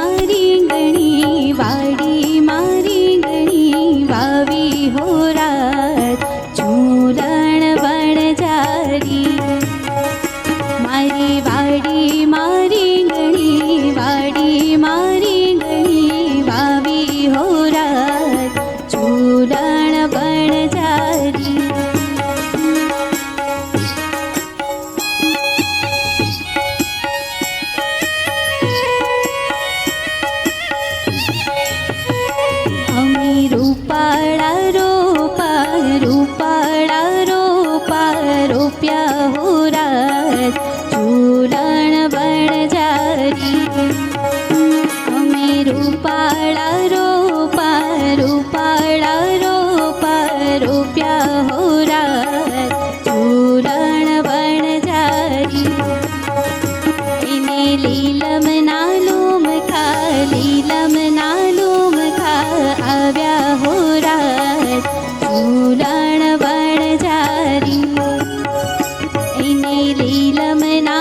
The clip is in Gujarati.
तारी રૂપાળા રૂપા રૂપાળા રૂપા રોપ્યા હો રાત ચૂલણ બણ જારી. અમે રૂપાળા રૂપા રૂપાળા રૂપા રોપ્યા હો રાત ચૂલણ બણ જારી. એને લીલમ ના લોમ ખા લીલમ लीलमना